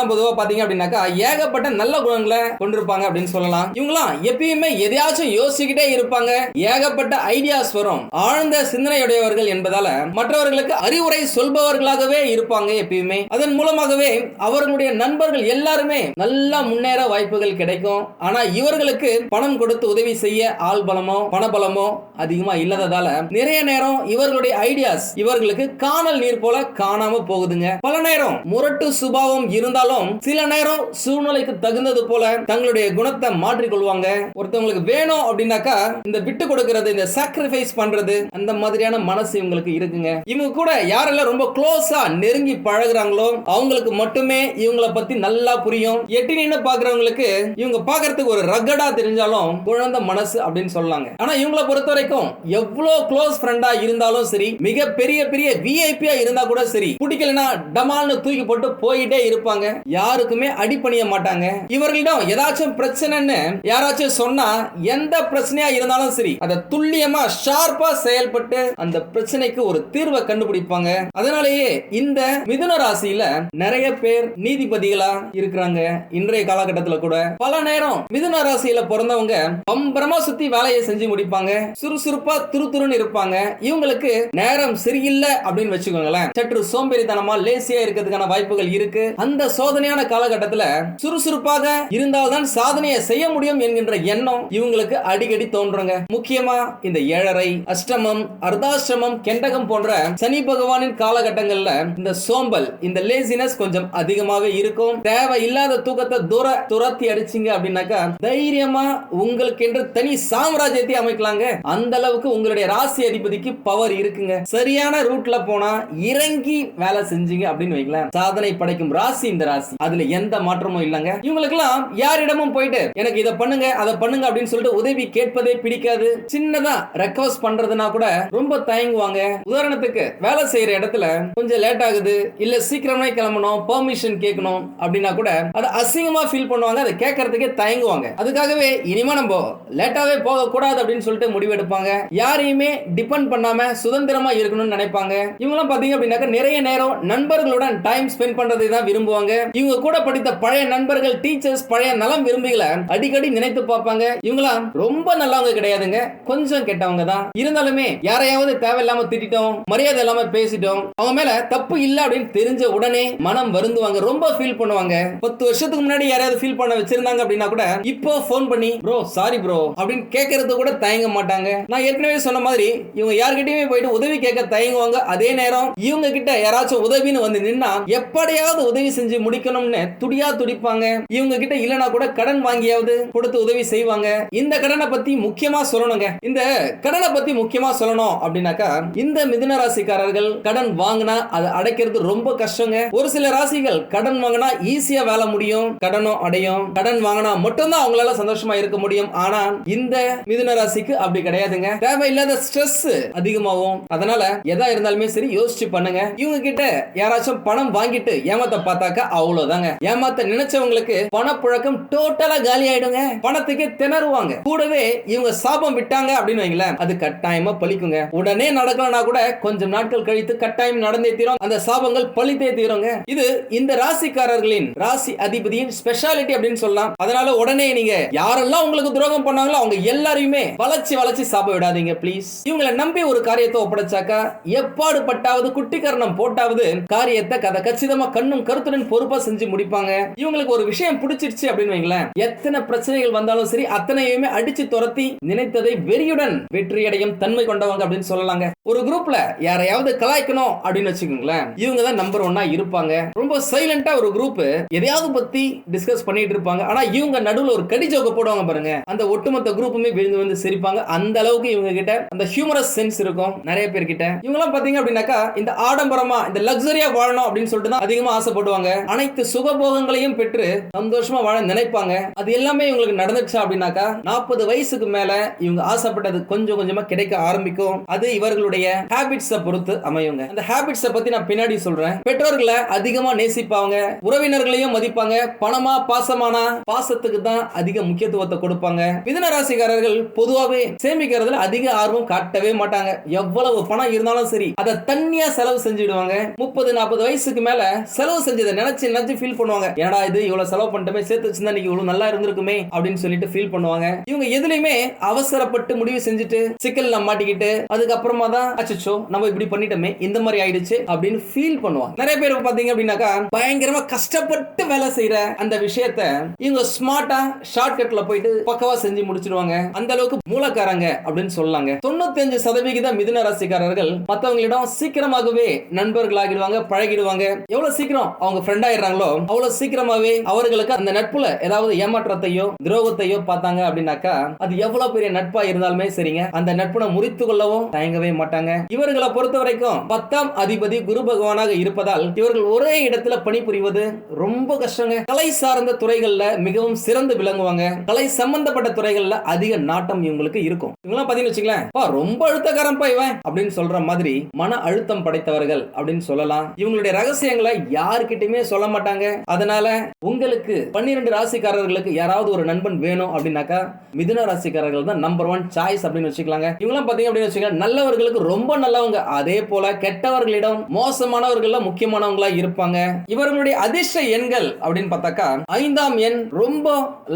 ராசிக்காரங்களாம் பொதுவா பாத்தீங்க அப்படின்னாக்கா ஏகப்பட்ட நல்ல குணங்களை கொண்டிருப்பாங்க அப்படின்னு சொல்லலாம். இவங்களாம் எப்பயுமே எதையாச்சும் யோசிச்சுக்கிட்டே இருப்பாங்க. ஏகப்பட்ட ஐடியாஸ் வரும். ஆழ்ந்த சிந்தனையுடையவர்கள் என்பதால மற்றவர்களுக்கு அறிவுரை சொல்பவர்களாகவே இருப்பாங்க எப்பயுமே. அதன் மூலமாகவே அவர்களுடைய நண்பர்கள் எல்லாருமே நல்லா முன்னேற வாய்ப்புகள் கிடைக்கும். ஆனா இவர்களுக்கு பணம் கொடுத்து உதவி செய்ய ஆள் பலமோ பணபலமோ அதிகமா இல்லாததால நிறைய நேரம் இவர்களுடைய ஐடியாஸ் இவர்களுக்கு காணல் நீர் போல காணாம போகுதுங்க. பல நேரம் முரட்டு சுபாவம் இருந்தாலும் சில நேரம் சூழ்நிலைக்கு தகுந்தது போல தங்களுடைய குணத்தை மாற்றிக்கொள்வாங்க ஒருத்தவங்களுக்கு வேணும் அப்படின்னாக்கா இந்த விட்டு கொடுக்கறது இந்த சாக்ரிஃபைஸ் பண்றது அந்த மாதிரியான மனசு இவங்களுக்கு இருக்குங்க. இவங்க கூட யாரெல்லாம் ரொம்ப க்ளோஸா நெருங்கி பழகுறாங்களோ அவங்களுக்கு மட்டுமே இவங்கள பத்தி நல்லா புரியும். எட்டி நின்று பாக்குறவங்களுக்கு இவங்க பாக்குறதுக்கு ஒரு ரகடா தெரிஞ்சாலும் குழந்தை மனசு அப்படின்னு சொல்லாங்க. ஆனா இவங்களை பொறுத்த வரைக்கும் எவ்வளவு க்ளோஸ் ஃப்ரெண்டா இருந்தாலும் சரி மிக பெரிய பெரிய விஐபியா இருந்தா கூட சரி பிடிக்கலனா டமால்னு தூக்கி போட்டு போயிட்டே இருப்பாங்க. யாருக்குமே அடிபணிய மாட்டாங்க. இவர்களிடம் ஏதாச்சும் பிரச்சனைன்னு யாராச்சும் சொன்னா எந்த பிரச்சனையா இருந்தாலும் சரி அதை துல்லியமா ஷார்ப்பா செயல்பட்டு அந்த பிரச்சனைக்கு ஒரு தீர்வை கண்டுபிடிப்பாங்க. அதனாலேயே இந்த மிதுன ராசியில நிறைய பேர் நீதிபதிகளா இருக்கிறாங்க. இன்றைய காலகட்டத்தில் கூட. பல நேரம் மிதுன ராசியில பிறந்தவங்க பம்பரமா சுத்தி வேலையை செஞ்சு முடிப்பாங்க. சுறுசுறுப்பா துருத்துருன்னு இருப்பாங்க. இவங்களுக்கு நேரம் சரியில்லை அப்படின்னு வச்சுக்கோங்களேன். சற்று சோம்பேறித்தனமா லேசியா இருக்கிறதுக்கான வாய்ப்புகள் இருக்கு. அந்த சோதனையான காலகட்டத்துல சுறுசுறுப்பாக இருந்தால்தான் சாதனையை செய்ய முடியும் என்கின்ற எண்ணம் இவங்களுக்கு அடிக்கடி தோன்றுங்க. முக்கியமா இந்த ஏழரை அஷ்டமம் அர்த்தாஷ்டமம் கெண்டகம் போன்ற சனி பகவானின் காலகட்டங்கள்ல இந்த சோம்பல் இந்த லேசினஸ் கொஞ்சம் அதிகமாவே இருக்கும். தேவை இல்லாத தூக்கத்தை தூர துரத்தி அடிச்சிங்க அப்படின்னாக்கா தைரியமா உங்களுக்கு என்று தனி சாம்ராஜ்யத்தை அமைக்கலாங்க. அந்த அளவுக்கு உங்களுடைய ராசி அதிபதிக்கு பவர் இருக்குங்க. சரியான ரூட்ல போனா இறங்கி வேலை செஞ்சீங்க அப்படின்னு வைங்களேன். சாதனை படைக்கும் ராசி இந்த ராசி. அதுல எந்த மாற்றமும் இல்லைங்க. இவங்களுக்கெல்லாம் யாரிடமும் போயிட்டு எனக்கு இதை பண்ணுங்க அதை பண்ணுங்க அப்படின்னு சொல்லிட்டு உதவி கேட்பதே பிடிக்காது. சின்னதா ரெக்வஸ்ட் பண்றதுனா கூட ரொம்ப தயங்குவாங்க. உதாரணத்துக்கு வேலை செய்யற இடத்துல கொஞ்சம் லேட் ஆகுது இல்ல சீக்கிரமே கிளம்பணும் பெர்மிஷன் கேட்கணும் அப்படின்னா கூட அதை அசிங்கமா ஃபீல் பண்ணுவாங்க அதை கேட்கறதுக்கே தயங்குவாங்க. அதுக்காகவே இனிமே நம்ம லேட்டாவே போக கூடாது அப்படின்னு சொல்லிட்டு முடிவெடுப்பாங்க. யாரையுமே டிபெண்ட் பண்ணாம சுதந்திரமா இருக்கணும்னு நினைப்பாங்க. இவங்கலாம் பாத்தீங்க அப்படின்னாக்க நிறைய நேரம் நண்பர்களுடன் டைம் ஸ்பெண்ட் பண்றதை தான் விரும்புவாங்க. இவங்க கூட படித்த பழைய நண்பர்கள் டீச்சர்ஸ் பழைய நலம் விரும்பிகளை அடிக்கடி நினைத்து பார்ப்பாங்க. இவங்களாம் ரொம்ப நல்லவங்க கிடையாதுங்க. கொஞ்சம் கெட்டவங்க தான். இருந்தாலுமே யாரையாவது தேவையில்லாம திட்டோம் மரியாதை இல்லாம பேசிட்டோம் அவங்க மேல தப்பு இல்ல அப்படின்னு தெரிஞ்ச உடனே மனம் வருந்துவாங்க. ரொம்ப ஃபீல் பண்ணுவாங்க. பத்து வருஷத்துக்கு முன்னாடி யாரையாவது ஃபீல் பண்ண வச்சிருந்தாங்க அப்படின்னா கூட இப்போ ஃபோன் பண்ணி ப்ரோ சாரி ப்ரோ அப்படின்னு கேட்கறது கூட தயங்க மாட்டாங்க. நான் ஏற்கனவே சொன்ன மாதிரி இவங்க யார்கிட்டயுமே போயிட்டு உதவி கேட்க தயங்குவாங்க. அதே நேரம் இவங்க கிட்ட யாராச்சும் உதவின்னு வந்து நின்னா எப்படியாவது உதவி செஞ்சு முடிக்கணும்னு துடியா துடிப்பாங்க. இவங்க கிட்ட இல்லனா கூட கடன் வாங்கியாவது கொடுத்து உதவி செய்வாங்க. இந்த கடனை பத்தி முக்கியமா சொல்லணுங்க. இந்த கடனை பத்தி முக்கியமா சொல்லணும் அப்படின்னாக்கா இந்த மிதுன ராசிக்காரர்கள் கடன் வாங்கினா அதை அடைக்கிறது ரொம்ப கஷ்டங்க. ஒரு சில ராசிகள் கடன் வாங்கினா ஈஸியா வேலை முடியும் கடனும் அடையும். கடன் வாங்கினா மட்டும்தான் அவங்களால சந்தோஷமா இருக்க முடியும். ஆனா இந்த மிதுன ராசிக்கு அப்படி கிடையாதுங்க. தேவையில்லாத ஸ்ட்ரெஸ் அதிகமாகும். அதனால எதா இருந்தாலுமே சரி யோசிச்சு பண்ணுங்க. இவங்க கிட்ட யாராச்சும் பணம் வாங்கிட்டு ஏமாத்த பார்த்தாக்கா அவ்வளவுதாங்க. ஏமாத்த நினைச்சவங்களுக்கு பணப்புழக்கம் டோட்டலா காலி ஆயிடுங்க. பணத்துக்கு திணறுவாங்க. கூடவே இவங்க சாபம் விட்டாங்க அப்படின்னு வைங்களேன் அது கட்டாயமா பழிக்குங்க. உடனே நடக்கலனா கூட கொஞ்சம் நாட்கள் கழித்து கட்டாயம் நடந்தே தீரும். அந்த சாபங்கள் பழித்தே தீருங்க. இது இந்த ராசிக்காரர்களின் ராசி அதிபதியின் ஸ்பெஷாலிட்டி அப்படின்னு சொல்லலாம். அதனால உடனே நீங்க யாரெல்லாம் உங்களுக்கு துரோகம் பண்ணாங்களோ அவங்க எல்லாரையுமே வளர்ச்சி வளர்ச்சி சாப விடாதீங்க ப்ளீஸ் இவங்களை நம்பி ஒரு காரியத்தை ஒப்படைச்சாக்கா எப்பாடு பட்டாவது குட்டிக்கரணம் போட்டாவது காரியத்தை கதை கச்சிதமா கண்ணும் கருத்துடன் பொறுப்பு செஞ்சு முடிப்பாங்க. இவங்களுக்கு ஒரு விஷயம் பிடிச்சிருச்சு அப்படின்னு வைங்களேன். எத்தனை பிரச்சனைகள் வந்தாலும் சரி அத்தனையுமே அடிச்சு துரத்தி நினைத்ததை வெறியுடன் வெற்றியடையும் தன்மை கொண்டவங்க அப்படின்னு சொல்லலாங்க. ஒரு குரூப்ல யாரையாவது கலாய்க்கணும் அப்படின்னு வச்சுக்கோங்களேன். இவங்க தான் நம்பர் ஒன்னா இருப்பாங்க. ரொம்ப சைலண்டா ஒரு குரூப் எதையாவது பத்தி டிஸ்கஸ் பண்ணிட்டு இருப்பாங்க. ஆனா இவங்க நடுவுல ஒரு கடி ஜோக்க போடுவாங்க பாருங்க. அந்த ஒட்டுமொத்த குரூப்புமே விழுந்து வந்து சிரிப்பாங்க. அந்த அளவுக்கு இவங்க கிட்ட அந்த ஹியூமரஸ் சென்ஸ் இருக்கும் நிறைய பேர் கிட்ட இவங்க எல்லாம் பாத்தீங்க அப்படின்னாக்கா இந்த ஆடம்பரமா இந்த லக்ஸரியா வாழணும் அப்படின்னு சொல்லிட்டு தான் அதிகமா ஆசைப்படுவாங்க. ஆனா அனைத்து சுகபோகங்களையும் பெற்று சந்தோஷமா வாழ நினைப்பாங்க. அது எல்லாமே இவங்களுக்கு நடந்துச்சு அப்படின்னாக்கா நாற்பது வயசுக்கு மேல இவங்க ஆசைப்பட்டது கொஞ்சம் கொஞ்சமா கிடைக்க ஆரம்பிக்கும். அது இவர்களுடைய ஹேபிட்ஸ பொறுத்து அமையுங்க. அந்த ஹேபிட்ஸ பத்தி நான் பின்னாடி சொல்றேன். பெற்றோர்களை அதிகமா நேசிப்பாங்க. உறவினர்களையும் மதிப்பாங்க. பணமா பாசமானா பாசத்துக்கு தான் அதிக முக்கியத்துவத்தை கொடுப்பாங்க. மிதன ராசிக்காரர்கள் பொதுவாகவே சேமிக்கிறதுல அதிக ஆர்வம் காட்டவே மாட்டாங்க. எவ்வளவு பணம் இருந்தாலும் சரி அதை தனியா செலவு செஞ்சுடுவாங்க. முப்பது நாற்பது வயசுக்கு மேல செலவு செஞ்சதை நினைச்சு நினைச்சு ஃபீல் பண்ணுவாங்க. ஏன்னா இது? இவ்வளவு செலவு பண்ணிட்டோமே சேர்த்து வச்சிருந்தா இன்னைக்கு இவ்வளவு நல்லா இருந்திருக்குமே அப்படின்னு சொல்லிட்டு ஃபீல் பண்ணுவாங்க. இவங்க எதுலையுமே அவசரப்பட்டு முடிவு செஞ்சுட்டு சிக்கல்ல மாட்டிக்கிட்டு அதுக்கப்புறமா தான் அச்சோ நம்ம இப்படி பண்ணிட்டோமே இந்த மாதிரி ஆயிடுச்சு அப்படின்னு ஃபீல் பண்ணுவாங்க. நிறைய பேர் பாத்தீங்க அப்படின்னாக்கா பயங்கரமா கஷ்டப்பட்டு வேலை செய்யற அந்த விஷயத்த இவங்க ஸ்மார்ட்டா ஷார்ட் கட்ல போயிட்டு பக்கவா செஞ்சு முடிச்சிருவாங்க. அந்த அளவுக்கு மூலக்காரங்க அப்படின்னு சொல்லலாங்க தொண்ணூத்தஞ்சு சதவிகித மிதுன ராசிக்காரர்கள் மத்தவங்களிடம் சீக்கிரமாகவே நண்பர்கள் ஆகிடுவாங்க பழகிடுவாங்க. எவ்வளவு சீக்கிரம் அவங்க ஃப்ரெண்டா ஆயிடுறாங்களோ அவ்வளவு சீக்கிரமாவே அவர்களுக்கு அந்த நட்புல ஏதாவது ஏமாற்றத்தையோ துரோகத்தையோ பார்த்தாங்க அப்படின்னாக்கா அது எவ்வளவு பெரிய நட்பா இருந்தாலுமே சரிங்க. அந்த நட்புனை முறித்து கொள்ளவும் தயங்கவே மாட்டாங்க. இவர்களை பொறுத்த வரைக்கும் பத்தாம் அதிபதி குரு பகவானாக இருப்பதால் இவர்கள் ஒரே இடத்துல பணிபுரிவது ரொம்ப கஷ்டங்க. கலை சார்ந்த துறைகள்ல மிகவும் சிறந்து விளங்குவாங்க. கலை சம்பந்தப்பட்ட துறைகள்ல அதிக நாட்டம் இவங்களுக்கு இருக்கும். இவங்களாம் பாத்தீங்கன்னு வச்சுக்கலாம் ரொம்ப அழுத்தக்காரன் பா இவன் அப்படின்னு சொல்ற மாதிரி மன அழுத்தம் படைத்தவர்கள் அப்படின்னு சொல்லலாம். இவங்களுடைய ரகசியங்களை யாருக்கிட்டயுமே சொல்ல மாட்டாங்க அதனால உங்களுக்கு பன்னிரெண்டு ராசிக்காரர்களுக்கு யாராவது ஒரு நண்பன் வேணும் அப்படின்னாக்கா மிதுன ராசிக்காரர்கள் தான் நம்பர் ஒன் சாய்ஸ் அப்படின்னு வச்சுக்கலாங்க. இவங்களாம் பாத்தீங்க அப்படின்னு வச்சுக்கோங்க நல்லவர்களுக்கு ரொம்ப நல்லவங்க. அதே போல கெட்டவர்களிடம் மோசமானவர்கள் முக்கியமானவங்களா இருப்பாங்க. இவர்களுடைய அதிர்ஷ்ட எண்கள் அப்படின்னு பார்த்தாக்கா ஐந்தாம் எண் ரொம்ப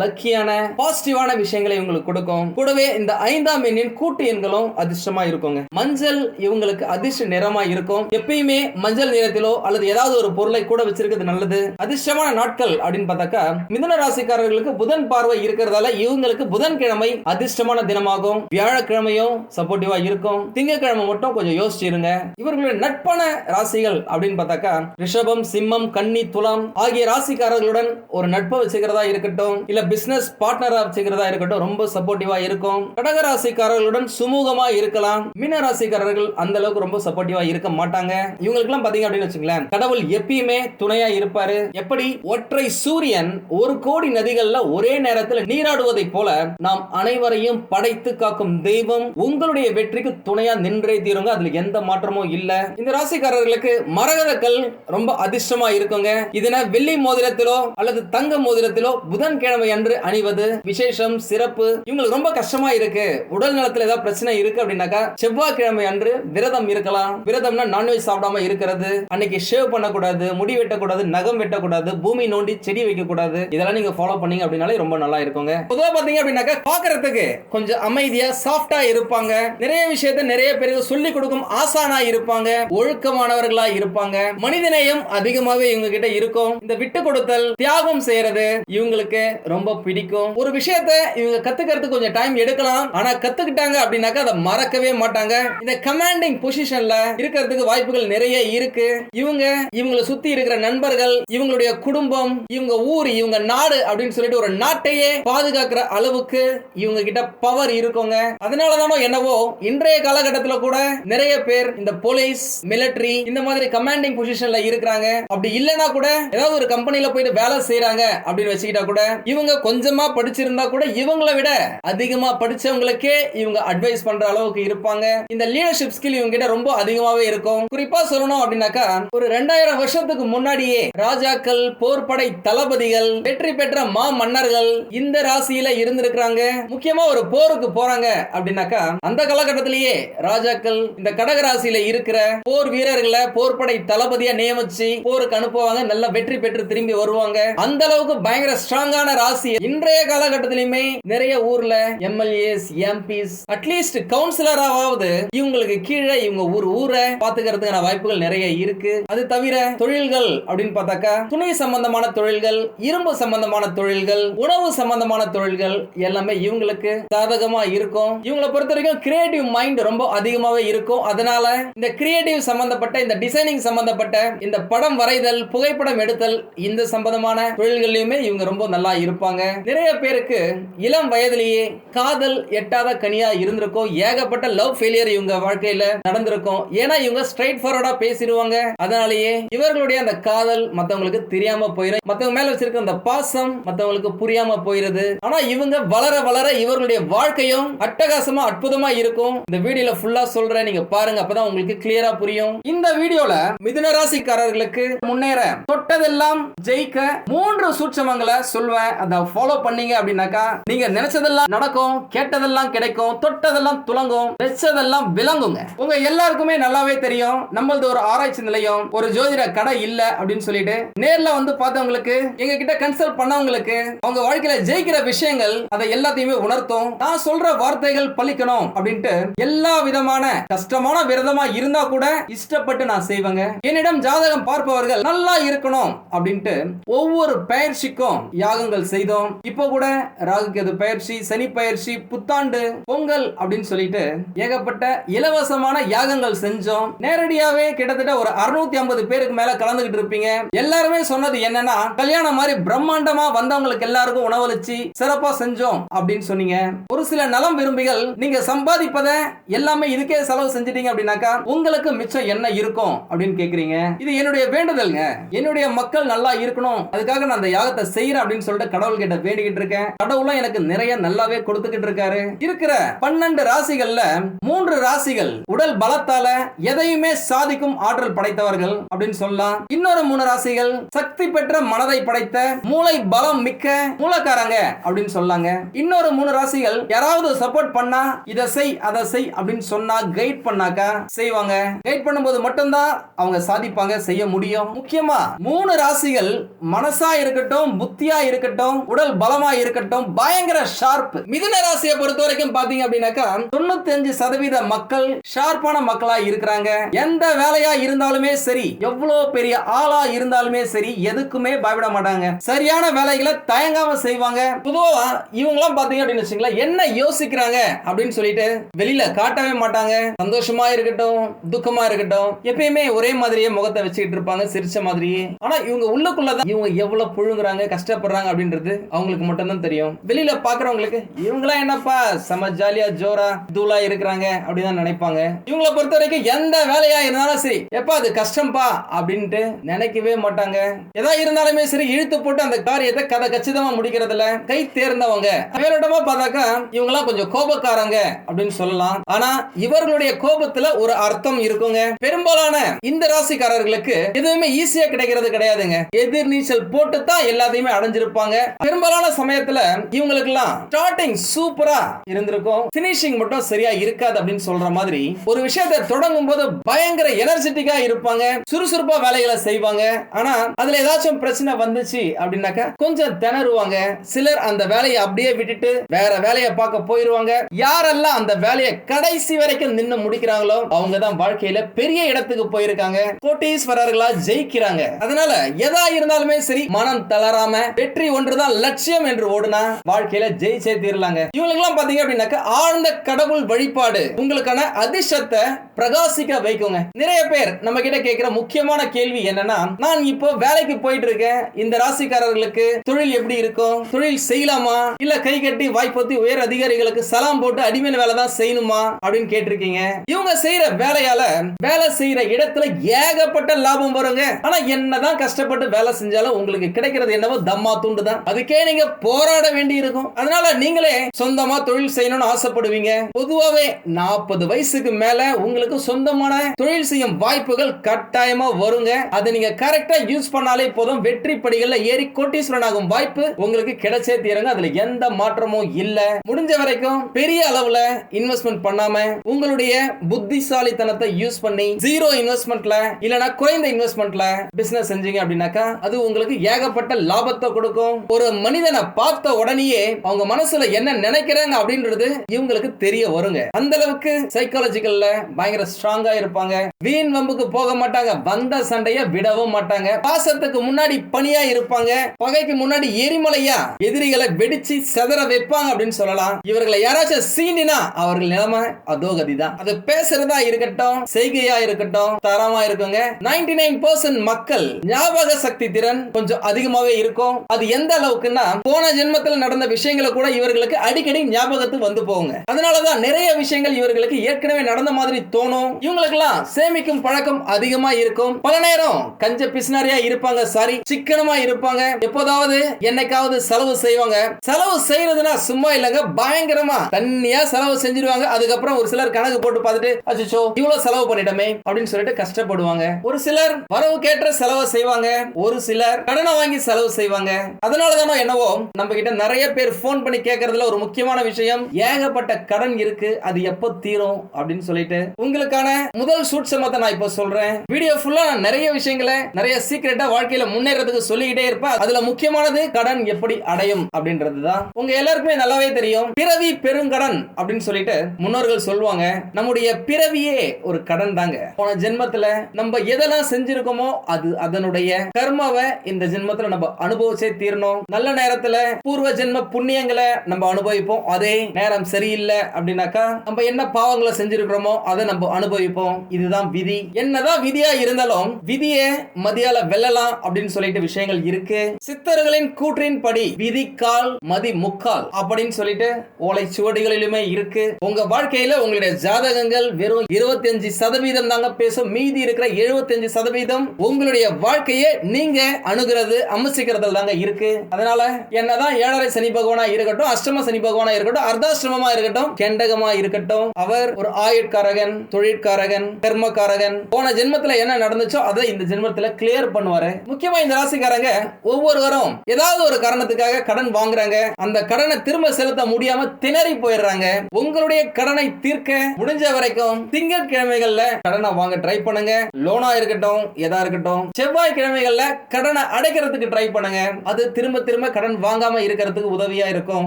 லக்கியான பாசிட்டிவான விஷயங்களை இவங்களுக்கு கொடுக்கும். கூடவே இந்த ஐந்தாம் எண்ணின் கூட்டு எண்களும் அதிர்ஷ்டமா இருக்குங்க. மஞ்சள் இவங்களுக்கு அதிர்ஷ்ட நிறமா இருக்கும். எப்பயுமே மஞ்சள் நிறத்திலோ அல்லது ஏதாவது ஒரு பொருளை கூட வச்சிருக்கிறது நல்லது. அதிர்ஷ்டமான நாட்கள் அப்படின்னு பார்த்தாக்கா மிதுன ராசிக்காரர்களுக்கு புதன் பார்வை இருக்கிறதால இவங்களுக்கு புதன்கிழமை அதிர்ஷ்டமான தினமாகும். வியாழக்கிழமையும் சப்போர்ட்டிவா இருக்கும். திங்கட்கிழமை மட்டும் கொஞ்சம் யோசிச்சிருங்க இவர்களுடைய நட்பான ராசிகள் அப்படின்னு பார்த்தாக்கா ரிஷபம் சிம்மம் கன்னி துலாம் ஆகிய ராசிக்காரர்களுடன் ஒரு நட்பை வச்சுக்கிறதா இருக்கட்டும் இல்ல பிசினஸ் பார்ட்னரா வச்சுக்கிறதா இருக்கட்டும் ரொம்ப சப்போர்ட்டிவா இருக்கும். கடக ராசிக்காரர்களுடன் சுமூகமா இருக்கலாம். மீன ராசிக்காரர்கள் அந்த அளவுக்கு ரொம்ப சப்போர்ட்டிவா இருக்க மாட்டாங்க. இவங்களுக்கு எல்லாம் பாத்தீங்க அப்படின்னு வச்சுங்களேன் கடவுள் எப்பயுமே துணையா இருப்பாரு? எப்படி? ஒற்றை சூரியன் ஒரு கோடி நதிகள்ல ஒரே நேரத்தில் நீராடுவதை போல நாம் அனைவரையும் படைத்து காக்கும் தெய்வம் உங்களுடைய வெற்றிக்கு துணையா நின்றே தீருங்க. அதுல எந்த மாற்றமும் இல்ல. இந்த ராசிக்காரர்களுக்கு மரகத கல் ரொம்ப அதிர்ஷ்டமா இருக்குங்க. இதனை வெள்ளி மோதிரத்திலோ அல்லது தங்க மோதிரத்திலோ புதன்கிழமை அன்று அணிவது விசேஷம் சிறப்பு. இவங்களுக்கு ரொம்ப கஷ்டமா இருக்கு. உடல் நலத்துல ஏதாவது பிரச்சனை இருக்கு அப்படின்னாக்கா செவ்வாய்க்கிழமை அன்று விரதம் இருக்கலாம். விரதம்னா நான்வெஜ் சாப்பிடாம இருக்கிறது. அன்னைக்கு ஷேவ் பண்ணக்கூடாது முடி வெட்டக்கூடாது நகம் வெட்டக்கூடாது பூமி நோண்டி செடி வைக்கக்கூடாது. இதெல்லாம் நீங்க ஃபாலோ பண்ணீங்க அப்படின்னாலே ரொம்ப நல்லா இருக்குங்க. பொதுவாக பார்த்தீங்க அப்படின்னாக்கா பாக்குறதுக்கு கொஞ்சம் அமைதியா சாஃப்டா இருப்பாங்க. நிறைய விஷயத்த நிறைய பேருக்கு சொல்லி கொடுக்கும் ஆசானா இருப்பாங்க. ஒழுக்கமானவர்களா இருப்பாங்க. மனிதநேயம் அதிகமாவே இவங்க கிட்ட இருக்கும். இந்த விட்டு கொடுத்தல் தியாகம் செய்யறது இவங்களுக்கு ரொம்ப பிடிக்கும். ஒரு விஷயத்த இவங்க கத்துக்கிறதுக்கு கொஞ்சம் டைம் எடுக்கலாம். ஆனா கத்துக்கிட்டாங்க அப்படின்னாக்கா அதை மறக்கவே மாட்டாங்க. இந்த கமாண்டிங் பொசிஷன்ல இருக்கிறதுக்கு வாய்ப்புகள் நிறைய இருக்கு. இவங்க இவங்களை சுத்தி இருக்கிற நண்பர்கள் இவங்களுடைய குடும்பம் இவங்க ஊர் இவங்க நாடு அப்படின்னு சொல்லிட்டு ஒரு நாட்டையே பாதுகாக்கிற அளவுக்கு இவங்க கிட்ட பவர் இருக்குங்க. அதனாலதானோ என்னவோ இன்றைய காலகட்டத்துல கூட நிறைய பேர் இந்த போலீஸ் மிலிட்டரி இந்த மாதிரி கமாண்டிங் பொசிஷன்ல இருக்கிறாங்க. அப்படி இல்லைன்னா கூட ஏதாவது ஒரு கம்பெனில போயிட்டு வேலை செய்யறாங்க அப்படின்னு வச்சுக்கிட்டா கூட இவங்க கொஞ்சமா படிச்சிருந்தா கூட இவங்களை விட அதிகமா படிச்சவங்களுக்கே இவங்க அட்வைஸ் பண்ற அளவுக்கு இருப்பாங்க. இந்த லீடர்ஷிப் ஸ்கில் இவங்க கிட்ட ரொம்ப அதிகமாவே இருக்கும். குறிப்பா சொல்லணும் அப்படின்னாக்கா ஒரு ரெண்டாயிரம் வருஷத்துக்கு முன்னாடியே ராஜாக்கள் போர்படை தளபதிகள் வெற்றி பெற்ற மா மன்னர்கள் இந்த ராசியில இருந்திருக்கிறாங்க. முக்கியமா ஒரு போருக்கு போறாங்க அப்படின்னாக்கா அந்த காலகட்டத்திலேயே ராஜாக்கள் இந்த கடக ராசியில இருக்கிற போர் வீரர்களை போர்படை தளபதியா நியமிச்சு போருக்கு அனுப்புவாங்க. நல்ல வெற்றி பெற்று திரும்பி வருவாங்க. அந்த அளவுக்கு பயங்கர ஸ்ட்ராங்கான ராசி. இன்றைய காலகட்டத்திலுமே நிறைய ஊர்ல எம்எல்ஏஸ் எம்பிஸ் அட்லீஸ்ட் கவுன்சிலராவது இவங்களுக்கு கீழே இவங்க ஊர் ஊரை பாத்துக்கிறதுக்கான வாய்ப்புகள் நிறைய இருக்கு. அது தவிர தொழில்கள் அப்படின்னு பார்த்தாக்கா துணி சம்பந்தமான தொழில்கள் இரும்பு சம்பந்தமான தொழில்கள் உணவு சம்பந்தமான தொழில்கள் எல்லாமே இவங்களுக்கு சாதகமா இருக்கும். இவங்களை பொறுத்த வரைக்கும் கிரியேட்டிவ் மைண்ட் ரொம்ப அதிகமாவே இருக்கும். அதனால இந்த கிரியேட்டிவ் சம்பந்தப்பட்ட இந்த டிசைனிங் சம்பந்தப்பட்ட இந்த படம் வரைதல் புகைப்படம் எடுத்தல் இந்த சம்பந்தமான தொழில்கள்லயுமே இவங்க ரொம்ப நல்லா இருப்பாங்க. நிறைய பேருக்கு இளம் வயதிலேயே காதல் எட்டாத கனியா இருந்திருக்கும். ஏகப்பட்ட லவ் ஃபெயிலியர் இவங்க வாழ்க்கையில நடந்திருக்கும். ஏன்னா இவங்க ஸ்ட்ரைட் ஃபார்வர்டா பேசிடுவாங்க. அதனாலேயே இவர்களுடைய அந்த காதல் மத்தவங்களுக்கு தெரியாம போயிடும் மத்தவங்க மேல வச்சிருக்க அந்த பாசம் மத்தவங்களுக்கு புரியாம போயிருது. ஆனா இவங்க வளர வளர இவர்களுடைய வாழ்க்கையும் அட்டகாசமா அற்புதமா இருக்கும். இந்த வீடியோல ஃபுல்லா சொல்றேன். நீங்க பாருங்க. அப்பதான் உங்களுக்கு கிளியரா புரியும். இந்த வீடியோல மிதுன ராசிக்காரர்களுக்கு முன்னேற தொட்டதெல்லாம் ஜெயிக்க மூன்று சூட்சமங்களை சொல்வேன். அதை ஃபாலோ பண்ணீங்க அப்படின்னாக்கா நீங்க நினைச்சதெல்லாம் நடக்கும் கேட்டதெல்லாம் கிடைக்கும் தொட்டதெல்லாம் துலங்கும் வெச்சதெல்லாம் விளங்குங்க. உங்க எல்லாருக்குமே நல்லாவே தெரியும். நம்மளது ஒரு ஆராய்ச்சி நிலையம் ஒரு ஜோதிட கடை இல்ல அப்படின்னு சொல்லி சொல்லிட்டு நேர்ல வந்து பார்த்தவங்களுக்கு எங்க கிட்ட கன்சல்ட் பண்ணவங்களுக்கு அவங்க வாழ்க்கையில ஜெயிக்கிற விஷயங்கள் அதை எல்லாத்தையுமே உணர்த்தும். நான் சொல்ற வார்த்தைகள் பழிக்கணும் அப்படின்ட்டு எல்லா விதமான கஷ்டமான விரதமா இருந்தா கூட இஷ்டப்பட்டு நான் செய்வேங்க. என்னிடம் ஜாதகம் பார்ப்பவர்கள் நல்லா இருக்கணும் அப்படின்ட்டு ஒவ்வொரு பயிற்சிக்கும் யாகங்கள் செய்தோம். இப்போ கூட ராகு பயிற்சி சனி பயிற்சி புத்தாண்டு பொங்கல் அப்படின்னு சொல்லிட்டு ஏகப்பட்ட இலவசமான யாகங்கள் செஞ்சோம். நேரடியாவே கிட்டத்தட்ட ஒரு அறுநூத்தி ஐம்பது பேருக்கு மேல கலந்துகிட்டு இருப்பீங்க. எல்லாருமே சொன்னது என்னன்னா கல்யாணம் மாதிரி பிரம்மாண்டமா வந்தவங்களுக்கு எல்லாருக்கும் உணவளிச்சு சிறப்பா செஞ்சோம் அப்படின்னு சொன்னீங்க. ஒரு சில நலம் விரும்பிகள் நீங்க சம்பாதிப்பத எல்லாமே இதுக்கே செலவு செஞ்சிட்டீங்க அப்படின்னாக்கா உங்களுக்கு மிச்சம் என்ன இருக்கும் அப்படின்னு கேக்குறீங்க. இது என்னுடைய வேண்டுதல்ங்க. என்னுடைய மக்கள் நல்லா இருக்கணும். அதுக்காக நான் அந்த யாகத்தை செய்யறேன் அப்படின்னு சொல்லிட்டு கடவுள் கிட்ட வேண்டிக்கிட்டு இருக்கேன். கடவுளும் எனக்கு நிறைய நல்லாவே கொடுத்துக்கிட்டு இருக்காரு. இருக்கிற பன்னெண்டு ராசிகள்ல மூன்று ராசிகள் உடல் பலத்தால எதையுமே சாதிக்கும் ஆற்றல் படைத்தவர்கள் அப்படின்னு சொல்லலாம். இன்னொரு மூணு ராசிகள் சக்தி பெற்ற மனதை படைத்த மூளை பலம் மிக்க மூலக்காரங்க அப்படின்னு சொல்லாங்க. இன்னொரு மூணு ராசிகள் யாராவது சப்போர்ட் பண்ணா இதை செய் அதை செய் அப்படின்னு சொன்னா கைட் பண்ணாக்கா செய்வாங்க. கைட் பண்ணும்போது மட்டும்தான் அவங்க சாதிப்பாங்க செய்ய முடியும். முக்கியமா மூணு ராசிகள் மனசா இருக்கட்டும் புத்தியா இருக்கட்டும் உடல் பலமா இருக்கட்டும் பயங்கர ஷார்ப் மிதுன ராசியை பொறுத்த வரைக்கும் பாத்தீங்க அப்படின்னாக்கா தொண்ணூத்தி அஞ்சு சதவீத மக்கள் ஷார்ப்பான மக்களா இருக்கிறாங்க. எந்த வேலையா இருந்தாலுமே சரி எவ்வளவு பெரிய ஆளா இரு இருந்தாலுமே சரி எதுக்குமே பயப்பட மாட்டாங்க. சரியான வேலைகளை தயங்காம செய்வாங்க. பொதுவா இவங்க எல்லாம் பாத்தீங்க அப்படின்னு வச்சுங்களேன் என்ன யோசிக்கிறாங்க அப்படின்னு சொல்லிட்டு வெளியில காட்டவே மாட்டாங்க. சந்தோஷமா இருக்கட்டும் துக்கமா இருக்கட்டும் எப்பயுமே ஒரே மாதிரியே முகத்தை வச்சுக்கிட்டு இருப்பாங்க சிரிச்ச மாதிரியே. ஆனா இவங்க உள்ளக்குள்ளதான் இவங்க எவ்வளவு புழுங்குறாங்க கஷ்டப்படுறாங்க அப்படின்றது அவங்களுக்கு மட்டும்தான் தெரியும். வெளியில பாக்குறவங்களுக்கு இவங்களாம் என்னப்பா செம ஜாலியா ஜோரா தூளா இருக்கிறாங்க அப்படின்னு நினைப்பாங்க. இவங்கள பொறுத்த வரைக்கும் எந்த வேலையா இருந்தாலும் சரி எப்ப அது கஷ்டம்பா அப்படின்ட்டு நினைக்கவே மாட்டாங்க. எதா இருந்தாலுமே சரி இழுத்து போட்டு அந்த காரியத்தை கதை கச்சிதமா முடிக்கிறதுல கை தேர்ந்தவங்க. மேலோட்டமா பார்த்தாக்கா இவங்கெல்லாம் கொஞ்சம் கோபக்காரங்க அப்படின்னு சொல்லலாம். ஆனா இவர்களுடைய கோபத்துல ஒரு அர்த்தம் இருக்குங்க. பெரும்பாலான இந்த ராசிக்காரர்களுக்கு எதுவுமே ஈஸியா கிடைக்கிறது கிடையாதுங்க. எதிர் நீச்சல் போட்டு தான் எல்லாத்தையுமே அடைஞ்சிருப்பாங்க. பெரும்பாலான சமயத்துல இவங்களுக்கு எல்லாம் ஸ்டார்டிங் சூப்பரா இருந்திருக்கும். பினிஷிங் மட்டும் சரியா இருக்காது அப்படின்னு சொல்ற மாதிரி ஒரு விஷயத்தை தொடங்கும் போது பயங்கர எனர்ஜெட்டிக்கா இருப்பாங்க. சுறுசுறுப்பா வேலைகளை செய்வாங்க. ஆனா அதுல ஏதாச்சும் பிரச்சனை வந்துச்சு அப்படின்னாக்கா கொஞ்சம் திணறுவாங்க. சிலர் அந்த வேலையை அப்படியே விட்டுட்டு வேற வேலையை பார்க்க போயிருவாங்க. யாரெல்லாம் அந்த வேலையை கடைசி வரைக்கும் நின்று முடிக்கிறாங்களோ அவங்க தான் வாழ்க்கையில பெரிய இடத்துக்கு போயிருக்காங்க. கோட்டீஸ்வரர்களா ஜெயிக்கிறாங்க. அதனால எதா இருந்தாலுமே சரி மனம் தளராம வெற்றி ஒன்றுதான் லட்சியம் என்று ஓடுனா வாழ்க்கையில ஜெயிச்சே தீரலாங்க. இவங்களுக்கு எல்லாம் பாத்தீங்க அப்படின்னாக்கா ஆழ்ந்த கடவுள் வழிபாடு உங்களுக்கான அதிர்ஷ்டத்தை பிரகாசிக்க வைக்குங்க. நிறைய பேர் நம்ம கிட்ட கேட்கிற முக்கியமான கேள்வி என்னன்னா நான் இப்போ வேலைக்கு போயிட்டு இருக்கேன் இந்த ராசிக்காரர்களுக்கு தொழில் எப்படி இருக்கும்? தொழில் செய்யலாமா? இல்ல கை கட்டி வாய்ப்பத்தி உயர் அதிகாரிகளுக்கு சலாம் போட்டு அடிமையான வேலை தான் செய்யணுமா? அப்படின்னு கேட்டிருக்கீங்க. இவங்க செய்யற வேலையால வேலை செய்யற இடத்துல ஏகப்பட்ட லாபம் வருங்க. ஆனா என்னதான் கஷ்டப்பட்டு வேலை செஞ்சாலும் உங்களுக்கு கிடைக்கிறது என்னவோ தம்மா துண்டு தான். அதுக்கே நீங்க போராட வேண்டி இருக்கும் அதனால நீங்களே சொந்தமா தொழில் செய்யணும்னு ஆசைப்படுவீங்க. பொதுவாவே நாற்பது வயசுக்கு மேல உங்களுக்கு சொந்தமான தொழில் செய்யும் வாய்ப்புகள் கட்டாயமா வருங்க. அதை நீங்க கரெக்ட் கரெக்டா யூஸ் பண்ணாலே போதும். வெற்றி படிகள்ல ஏறி கோட்டீஸ்வரன் ஆகும் வாய்ப்பு உங்களுக்கு கிடைச்சே தீருங்க. அதுல எந்த மாற்றமும் இல்ல. முடிஞ்ச வரைக்கும் பெரிய அளவுல இன்வெஸ்ட்மெண்ட் பண்ணாம உங்களுடைய புத்திசாலித்தனத்தை யூஸ் பண்ணி ஜீரோ இன்வெஸ்ட்மெண்ட்ல இல்லனா குறைந்த இன்வெஸ்ட்மெண்ட்ல பிசினஸ் செஞ்சீங்க அப்படின்னாக்கா அது உங்களுக்கு ஏகப்பட்ட லாபத்தை கொடுக்கும். ஒரு மனிதனை பார்த்த உடனேயே அவங்க மனசுல என்ன நினைக்கிறாங்க அப்படின்றது இவங்களுக்கு தெரிய வருங்க. அந்த அளவுக்கு சைக்காலஜிக்கல்ல பயங்கர ஸ்ட்ராங்கா இருப்பாங்க. வீண் வம்புக்கு போக மாட்டாங்க. வந்த சண்டைய விடவும் மாட்டாங்க. பாசத்துக்கு முன்னாடி பணியா இருப்பாங்க. பகைக்கு முன்னாடி எரிமலையா எதிரிகளை வெடிச்சு செதற வைப்பாங்க அப்படின்னு சொல்லலாம். இவர்களை யாராச்சும் சீண்டினா அவர்கள் நிலைமை அதோகதி தான் அது பேசுறதா இருக்கட்டும் செய்கையா இருக்கட்டும் தரமா இருக்குங்க. நைன்டி நைன் பர்சன்ட் மக்கள் ஞாபக சக்தி திறன் கொஞ்சம் அதிகமாவே இருக்கும். அது எந்த அளவுக்குன்னா போன ஜென்மத்தில் நடந்த விஷயங்களை கூட இவர்களுக்கு அடிக்கடி ஞாபகத்துக்கு வந்து போகுங்க. அதனாலதான் நிறைய விஷயங்கள் இவர்களுக்கு ஏற்கனவே நடந்த மாதிரி தோணும். இவங்களுக்கு இவங்களுக்கெல்லாம் சேமிக்கும் பழக்கம் அதிகமா இருக்கும். பல நேரம் கஞ்சப்பி மிஷினரியா இருப்பாங்க சாரி சிக்கனமா இருப்பாங்க. எப்போதாவது என்னைக்காவது செலவு செய்வாங்க. செலவு செய்யறதுனா சும்மா இல்லைங்க பயங்கரமா. தண்ணியா செலவு செஞ்சிருவாங்க. அதுக்கப்புறம் ஒரு சிலர் கணக்கு போட்டு பார்த்துட்டு அச்சோ இவ்வளவு செலவு பண்ணிட்டோமே அப்படின்னு சொல்லிட்டு கஷ்டப்படுவாங்க. ஒரு சிலர் வரவு கேட்ட செலவு செய்வாங்க. ஒரு சிலர் கடனை வாங்கி செலவு செய்வாங்க. அதனாலதானோ என்னவோ நம்ம கிட்ட நிறைய பேர் போன் பண்ணி கேட்கறதுல ஒரு முக்கியமான விஷயம் ஏகப்பட்ட கடன் இருக்கு அது எப்போ தீரும் அப்படின்னு சொல்லிட்டு. உங்களுக்கான முதல் சூட்சமத்தை நான் இப்போ சொல்றேன். வீடியோ ஃபுல்லா நிறைய விஷயங்களை நிறைய சீக்கிரட்டா வாழ்க்கையில முன்னேறதுக்கு சொல்லிக்கிட்டே இருப்பேன் அதுல முக்கியமானது கடன் எப்படி அடையும் அப்படின்றது தான் உங்க எல்லாருக்குமே நல்லாவே தெரியும். பிறவி பெருங்கடன் அப்படின்னு சொல்லிட்டு முன்னோர்கள் சொல்லுவாங்க. நம்முடைய பிறவியே ஒரு கடன் தாங்க. போன ஜென்மத்துல நம்ம எதெல்லாம் செஞ்சிருக்கோமோ அது அதனுடைய கர்மாவை இந்த ஜென்மத்துல நம்ம அனுபவிச்சே தீரணும். நல்ல நேரத்துல பூர்வ ஜென்ம புண்ணியங்களை நம்ம அனுபவிப்போம். அதே நேரம் சரியில்லை அப்படின்னாக்கா நம்ம என்ன பாவங்களை செஞ்சிருக்கிறோமோ அதை நம்ம அனுபவிப்போம். இதுதான் விதி. என்னதான் விதியா இருந்தாலும் விதியை மதியால வெல்லலாம் அப்படின்னு சொல்லிட்டு விஷயங்கள் இருக்கு. சித்தர்களின் கூற்றின் படி விதி கால் மதி முக்கால் அப்படின்னு சொல்லிட்டு ஓலை சுவடிகளிலுமே இருக்கு. உங்க வாழ்க்கையில உங்களுடைய ஜாதகங்கள் வெறும் 25% சதவீதம் தாங்க பேசும். மீதி இருக்கிற 75% சதவீதம் உங்களுடைய வாழ்க்கையை நீங்க அணுகிறது அமர்சிக்கிறதுல தாங்க இருக்கு. அதனால என்னதான் ஏழரை சனி பகவானா இருக்கட்டும் அஷ்டம சனி பகவானா இருக்கட்டும் அர்த்தாஷ்டமமா இருக்கட்டும் கெண்டகமா இருக்கட்டும் அவர் ஒரு ஆயுட்காரகன் தொழிற்காரகன் கர்மக்காரகன். போன ஜென்மத்துல என்ன நடந்துச்சோ அதை இந்த ஜென்மத்துல கிளியர் பண்ணுவாரு. முக்கியமா இந்த ராசிக்காரங்க ஒவ்வொருவரும் ஏதாவது ஒரு காரணத்துக்காக கடன் வாங்குறாங்க. அந்த கடனை திரும்ப செலுத்த முடியாம திணறி போயிடுறாங்க. உங்களுடைய கடனை தீர்க்க முடிஞ்ச வரைக்கும் திங்கட்கிழமைகள்ல கடனை வாங்க ட்ரை பண்ணுங்க. லோனா இருக்கட்டும் எதா இருக்கட்டும் செவ்வாய் கிழமைகள்ல கடனை அடைக்கிறதுக்கு ட்ரை பண்ணுங்க. அது திரும்ப திரும்ப கடன் வாங்காம இருக்கிறதுக்கு உதவியா இருக்கும்.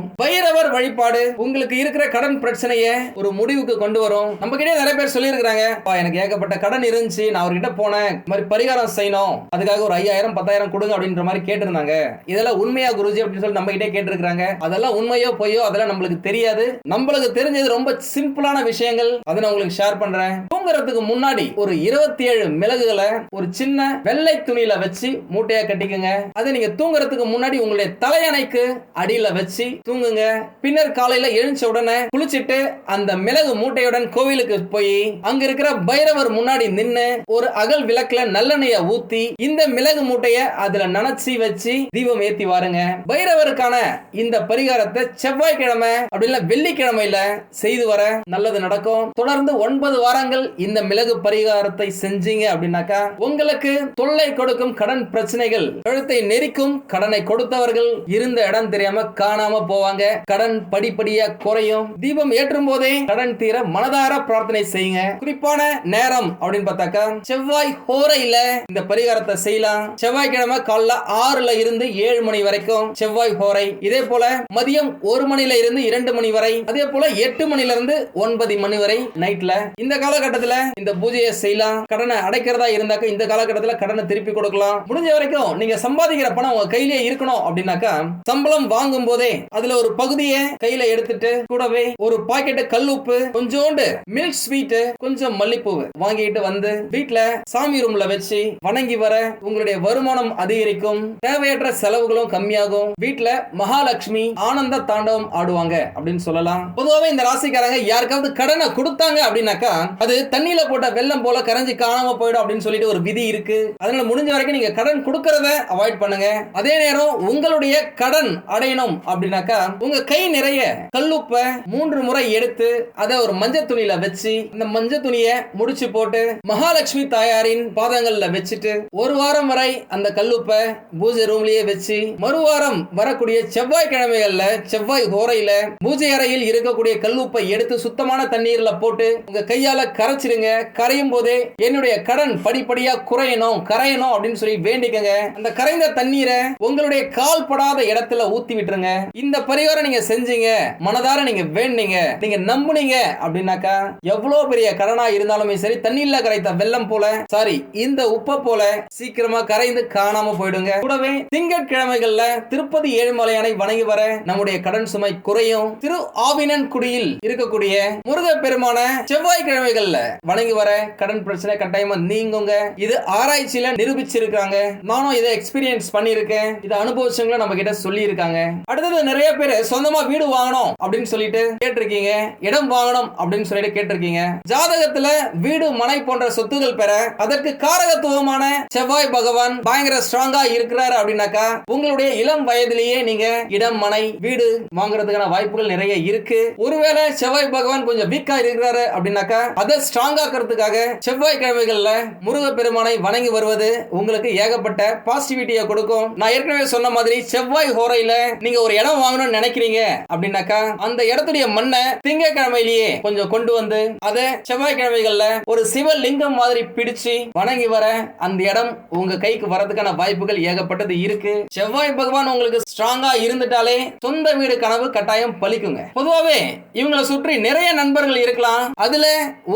பைரவர் வழிபாடு உங்களுக்கு இருக்கிற கடன் பிரச்சனையை ஒரு முடிவுக்கு கொண்டு வரும். நம்ம கிட்டே நிறைய பேர் சொல்லியிருக்கிறாங்க எனக்கு ஏகப்பட்ட கடன் இருந்துச்சு நான் அவர்கிட்ட போனேன். இந்த மாதிரி பரிகாரம் செய்யணும் அதுக்காக ஒரு ஐயாயிரம் பத்தாயிரம் கொடுங்க அப்படின்ற மாதிரி கேட்டிருந்தாங்க. இதெல்லாம் உண்மையா குருஜி அப்படின்னு சொல்லி நம்ம கிட்டே கேட்டிருக்காங்க அதெல்லாம் உண்மையோ பொய்யோ அதெல்லாம் நம்மளுக்கு தெரியாது. நம்மளுக்கு தெரிஞ்சது ரொம்ப சிம்பிளான விஷயங்கள். அதை நான் உங்களுக்கு ஷேர் பண்றேன். தூங்குறதுக்கு முன்னாடி ஒரு இருபத்தி ஏழு மிளகுகளை ஒரு சின்ன வெள்ளை துணியில வச்சு மூட்டையா கட்டிக்கங்க. அதை நீங்க தூங்குறதுக்கு முன்னாடி உங்களுடைய தலையணைக்கு அடியில வச்சு தூங்குங்க. பின்னர் காலையில எழுந்த உடனே குளிச்சிட்டு அந்த மிளகு மூட்டையுடன் கோவிலுக்கு போய் அங்க இருக்கிற பைரவர் முன்னாடி நின்று ஒரு அகல் விளக்குல நல்லெண்ணெய ஊத்தி இந்த மிளகு மூட்டைய அதுல நனைச்சி வச்சு தீபம் ஏத்தி வாருங்க. பைரவருக்கான இந்த பரிகாரத்தை செவ்வாய்க்கிழமை அப்படின்னா வெள்ளிக்கிழமையில செய்து வர நல்லது நடக்கும். தொடர்ந்து ஒன்பது வாரங்கள் இந்த மிளகு பரிகாரத்தை செஞ்சீங்க அப்படின்னாக்கா உங்களுக்கு தொல்லை கொடுக்கும் கடன் பிரச்சனைகள் கழுத்தை நெரிக்கும் கடனை கொடுத்தவர்கள் இருந்த இடம் தெரியாம காணாம போவாங்க. கடன் படிப்படியா குறையும். தீபம் ஏற்றும் போதே கடன் தீர மனதார பிரார்த்தனை செய்யுங்க. குறிப்பான நேரம் அப்படின்னு பார்த்தாக்கா செவ்வாய் ஹோரையில இந்த பரிகாரத்தை செய்யலாம். செவ்வாய்க்கிழமை காலைல ஆறுல இருந்து ஏழு மணி வரைக்கும் செவ்வாய் போரை இதே போல மதியம் ஒரு மணில இருந்து இரண்டு மணி வரை அதே போல எட்டு மணில இருந்து ஒன்பது மணி வரை நைட்ல. இந்த காலகட்டத்துல இந்த பூஜையை செய்யலாம். கடனை அடைக்கிறதா இருந்தாக்க இந்த காலகட்டத்துல கடனை திருப்பி கொடுக்கலாம். முடிஞ்ச வரைக்கும் நீங்க சம்பாதிக்கிற பணம் உங்க கையிலே இருக்கணும் அப்படின்னாக்கா சம்பளம் வாங்கும் போதே அதுல ஒரு பகுதியை கையில எடுத்துட்டு கூடவே ஒரு பாக்கெட் கல்லுப்பு கொஞ்சோண்டு மில்க் ஸ்வீட் கொஞ்சம் மல்லிப்பூ வாங்கிட்டு வந்து வீட்டுல சாமி ரூம்ல வச்சு வணங்கி வர உங்களுடைய வருமானம் அதிகரிக்கும். தேவையற்ற செலவுகளும் கம்மியாகும். வீட்டுல மகாலட்சுமி ஆனந்த தாண்டவம் ஆடுவாங்க அப்படின்னு சொல்லலாம். பொதுவாகவே இந்த ராசிக்காரங்க யாருக்காவது கடனை கொடுத்தாங்க அப்படின்னாக்கா அது தண்ணியில போட்ட வெள்ளம் போல கரைஞ்சி காணாம போயிடும் அப்படின்னு சொல்லிட்டு ஒரு விதி இருக்கு. அதனால முடிஞ்ச வரைக்கும் நீங்க கடன் கொடுக்கறத அவாய்ட் பண்ணுங்க. அதே நேரம் உங்களுடைய கடன் அடையணும் அப்படின்னாக்கா உங்க கை நிறைய கல்லுப்ப மூன்று முறை எடுத்து அதை ஒரு மஞ்சள் துணியில வச்சு இந்த மஞ்சள் துணியை முடிச்சு போட்டு மகாலட்சுமி தாயாரின் பாதங்கள்ல வச்சுட்டு ஒரு வாரம் வரை அந்த கல்லுப்பை பூஜை ரூம்லயே வச்சு மறுவாரம் வரக்கூடிய செவ்வாய் கிழமைகள்ல செவ்வாய் ஹோரையில பூஜை அறையில் இருக்கக்கூடிய கல்லுப்பை எடுத்து சுத்தமான தண்ணீர்ல போட்டு உங்க கையால கரைச்சிடுங்க. கரையும் போதே என்னுடைய கடன் படிப்படியா குறையணும் கரையணும் அப்படின்னு சொல்லி வேண்டிக்கங்க. அந்த கரைந்த தண்ணீரை உங்களுடைய கால் படாத இடத்துல ஊத்தி விட்டுருங்க. இந்த பரிகாரம் நீங்க செஞ்சீங்க மனதார நீங்க வேண்டீங்க நீங்க நம்புனீங்க அப்படின்னாக்கா எவ்வளவு பெரிய கடனா இருந்தாலுமே சரி தண்ணீர்ல கரைத்த வெள்ளம் போல சாரி இந்த உப்பை போல சீக்கிரமா கரைந்து காணாம போயிடுங்க. கூடவே திங்கட்கிழமைகள்ல திருப்பதி ஏழுமலையானை வணங்கி வர நம்முடைய கடன் சுமை குறையும். திரு ஆவினன் குடியில் இருக்கக்கூடிய முருக பெருமான செவ்வாய்க்கிழமைகள்ல வணங்கி வர கடன் பிரச்சனை கட்டாயமா நீங்குங்க. இது ஆராய்ச்சியில நிரூபிச்சிருக்காங்க. நானும் இதை எக்ஸ்பீரியன்ஸ் பண்ணியிருக்கேன். இதை அனுபவிச்சவங்களும் நம்ம கிட்ட சொல்லி இருக்காங்க அடுத்தது நிறைய பேர் சொந்தமா வீடு வாங்கணும் அப்படின்னு சொல்லிட்டு கேட்டிருக்கீங்க. இடம் வாங்கணும் அப்படின்னு சொல்லிட்டு கேட்டிருக்கீங்க. ஜாதகத்துல வீடு மனை போன்ற சொத்துகள் பெற அதற்கு காரகத்துவமான செவ்வாய் பகவான் பயங்கர ஸ்ட்ராங்கா இருக்கிறாரு அப்படின்னாக்கா உங்களுடைய இளம் வயதிலேயே நீங்க இடம் மனை வீடு வாங்குறதுக்கான வாய்ப்புகள் நிறைய இருக்கு. ஒருவேளை செவ்வாய் பகவான் கொஞ்சம் வீக்கா இருக்கிறாரு அப்படின்னாக்கா அதை ஸ்ட்ராங் ஆக்கிறதுக்காக செவ்வாய் கிழமைகள்ல முருக பெருமானை வணங்கி வருவது உங்களுக்கு ஏகப்பட்ட பாசிட்டிவிட்டியை கொடுக்கும். நான் ஏற்கனவே சொன்ன மாதிரி செவ்வாய் ஹோரையில நீங்க ஒரு இடம் வாங்கணும்னு நினைக்கிறீங்க அப்படின்னாக்கா அந்த இடத்துடைய மண்ணை திங்கக்கிழமையிலேயே கொஞ்சம் கொண்டு வந்து அதை செவ்வாய்க்கிழமைகள்ல ஒரு சிவலிங்கம் மாதிரி பிடிச்சு வணங்கி வர அந்த இடம் உங்க கைக்கு வரதுக்கான வாய்ப்புகள் ஏகப்பட்டது இருக்கு. செவ்வாய் பகவான் உங்களுக்கு ஸ்ட்ராங்கா இருந்துட்டாலே சொந்த வீடு கனவு கட்டாயம் பலிக்குங்க பொதுவாகவே இவங்களை சுற்றி நிறைய நண்பர்கள் இருக்கலாம். அதுல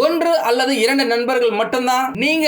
ஒன்று அல்லது இரண்டு நண்பர்கள் மட்டும்தான். நீங்க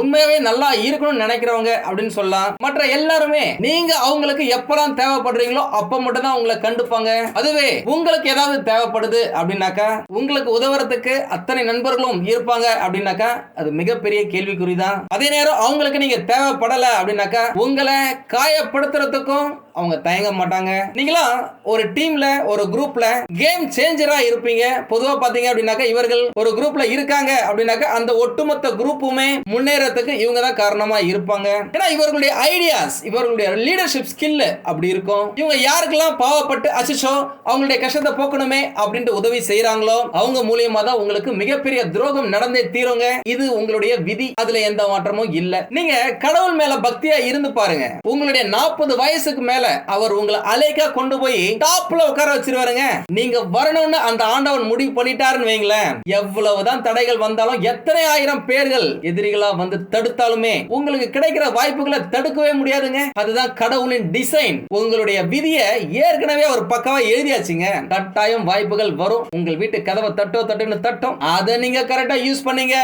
உண்மையாவே நல்லா இருக்கணும்னு நினைக்கிறவங்க அப்படின்னு சொல்லலாம். மற்ற எல்லாருமே நீங்க அவங்களுக்கு எப்பலாம் தேவைப்படுறீங்களோ அப்ப மட்டும் தான் உங்களை கண்டுப்பாங்க. அதுவே உங்களுக்கு ஏதாவது தேவைப்படுது அப்படின்னாக்கா உங்களுக்கு உதவுறதுக்கு அத்தனை நண்பர்களும் இருப்பாங்க அப்படின்னாக்கா அது மிகப்பெரிய கேள்விக்குறிதான். அதே நேரம் அவங்களுக்கு நீங்க தேவைப்படல அப்படின்னாக்கா உங்களை காயப்படுத்துறதுக்கும் அவங்க தயங்க மாட்டாங்க. நீங்களாம் ஒரு டீம்ல ஒரு குரூப்ல கேம் சேஞ்சரா இருப்பீங்க. பொதுவா பாத்தீங்க அப்படின்னாக்கா இவர்கள் ஒரு குரூப்ல இருக்காங்க அப்படின்னாக்கா அந்த ஒட்டுமொத்த குரூப்புமே முன்னேறதுக்கு இவங்க தான் காரணமா இருப்பாங்க. ஏன்னா இவர்களுடைய ஐடியாஸ் இவர்களுடைய லீடர்ஷிப் ஸ்கில் அப்படி இருக்கும். இவங்க யாருக்கெல்லாம் பாவப்பட்டு அசிஷோ அவங்களுடைய கஷ்டத்தை போக்கணுமே அப்படின்ட்டு உதவி செய்யறாங்களோ அவங்க மூலியமா தான் உங்களுக்கு மிகப்பெரிய துரோகம் நடந்தே தீருங்க. இது உங்களுடைய விதி. அதுல எந்த மாற்றமும் இல்லை. நீங்க கடவுள் மேல பக்தியா இருந்து பாருங்க. உங்களுடைய நாற்பது வயசுக்கு மேல அவர் உங்களை அலைக்கா கொண்டு போய் டாப்ல உட்கார வச்சிருவாருங்க. நீங்க வரணும்னு அந்த ஆண்டவன் முடிவு பண்ணிட்டாருன்னு வைங்களேன். எவ்வளவுதான் தடைகள் வந்தாலும் எத்தனை ஆயிரம் பேர்கள் எதிரிகளா வந்து தடுத்தாலுமே உங்களுக்கு கிடைக்கிற வாய்ப்புகளை தடுக்கவே முடியாதுங்க. அதுதான் கடவுளின் டிசைன் உங்களுடைய விதியை ஏற்கனவே ஒரு பக்கமா எழுதியாச்சுங்க. கட்டாயம் வாய்ப்புகள் வரும். உங்கள் வீட்டு கதவை தட்டோ தட்டுன்னு தட்டும். அதை நீங்க கரெக்டா யூஸ் பண்ணீங்க.